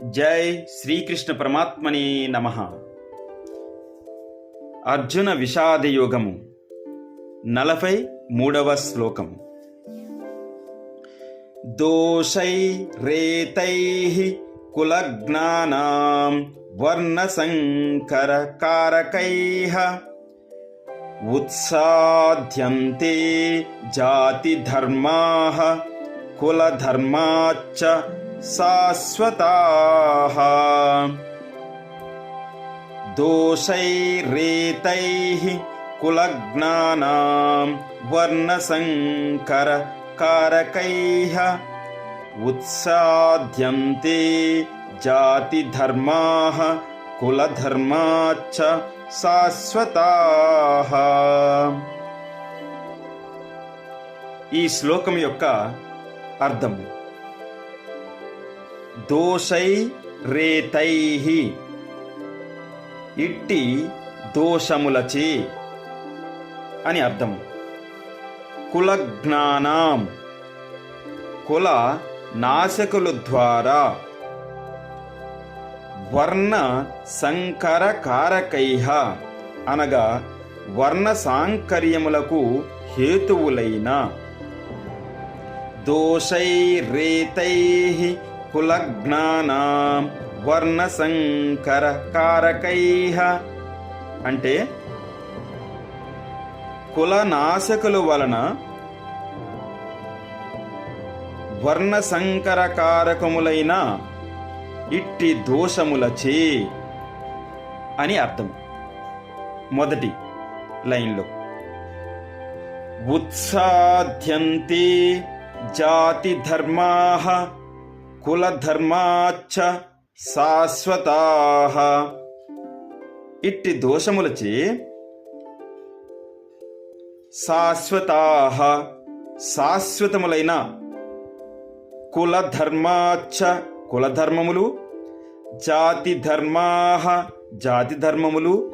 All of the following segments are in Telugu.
జై శ్రీకృష్ణ పరమాత్మని నమ. అర్జున విషాదయోగము నలభై మూడవ శ్లోకము దోషై రేతై కులజ్ఞానాం వర్ణసంకర కారకై ఉత్సాధ్యంతే జాతి ధర్మా కులధర్మాచ్చ శాశ్వతా దోషైరేతై కులజ్ఞానాం వర్ణసంకర కారకై ఉత్సాద్యంతే జాతిధర్మా కులధర్మాచ్చ శాశ్వతా ఈ శ్లోకం యొక్క అర్థం దోషై రేతై ఇట్టి దోషములచే అని అర్థం. కులజ్ఞానం. కుల నాశకుల ద్వారా. వర్ణ సంకర కారకైహ అనగా వర్ణ సాంకర్యములకు హేతువులైన. దోషైరేతై కులజ్ఞానాం వర్ణ సంకర కారకైహ అంటే కులనాశకుల వలన వర్ణ సంకర కారకములైన ఇట్టి దోషములచే అని అర్థం. మొదటి లైన్లో. ఉత్సాధ్యంతే జాతి ధర్మా కులధర్మాచ్చ శాశ్వతా. ఇట్టి దోషములచే శాశ్వతా శాశ్వతములైన కులధర్మాచ్చ కులధర్మములు జాతి ధర్మా జాతి ధర్మములు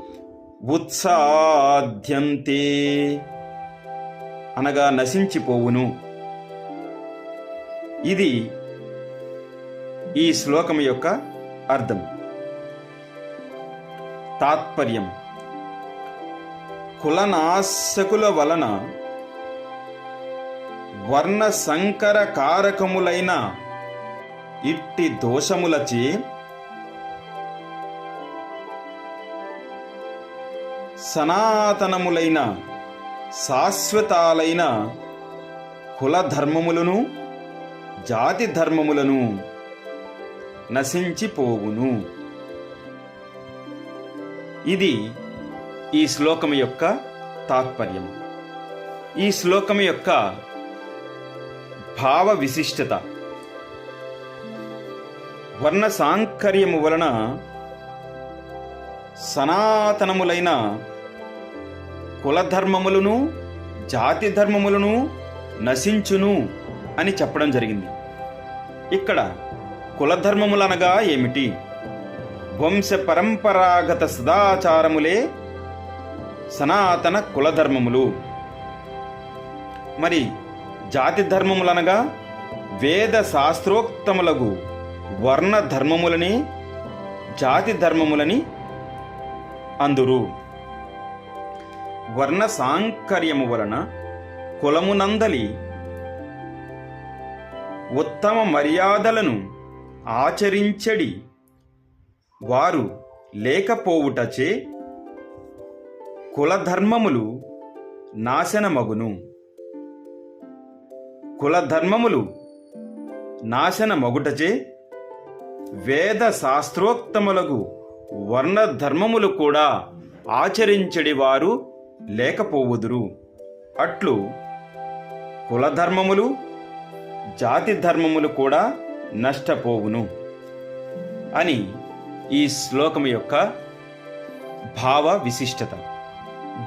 ఉత్సాధ్యంతే. అనగా నశించిపోవును. ఇది ఈ శ్లోకం యొక్క అర్థం. తాత్పర్యం. కులనాశకుల వలన వర్ణ సంకర కారకములైన ఇట్టి దోషములచే సనాతనములైన శాశ్వతాలైన కులధర్మములను జాతి ధర్మములను నశించిపోవును. ఇది ఈ శ్లోకం యొక్క తాత్పర్యం. ఈ శ్లోకం యొక్క భావ విశిష్టత. వర్ణ సాంకర్యము వలన సనాతనములైన కులధర్మములను జాతి ధర్మములను నశించును అని చెప్పడం జరిగింది. ఇక్కడ కులధర్మములనగా ఏమిటి? వంశ పరంపరాగత సదాచారములే సనాతన కులధర్మములు. మరి జాతి ధర్మములనగా వేద శాస్త్రోక్తములగు వర్ణ ధర్మములని జాతి ధర్మములని అందురు. వర్ణ సాంకర్యము వలన కులమునందలి ఉత్తమ మర్యాదలను ఆచరించడి. వారు లేకపోవుటచే కులధర్మములు నాశనమగును. కులధర్మములు నాశనమగుటచే వేద శాస్త్రోక్తములకు వర్ణధర్మములు కూడా ఆచరించడి వారు లేకపోవుదురు. అట్లు కులధర్మములు జాతి ధర్మములు కూడా నష్టపోవును అని ఈ శ్లోకం యొక్క భావ విశిష్టత.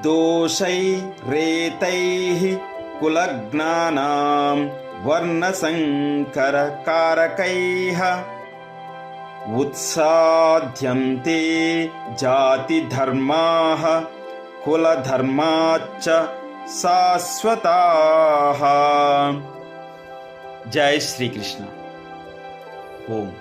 దోషై రేతై కులజ్ఞానాం వర్ణ సంకర కారకై ఉత్సాధ్యంతే జాతి ధర్మా కులధర్మాచ్చ శాశ్వతా. జై శ్రీకృష్ణ. 共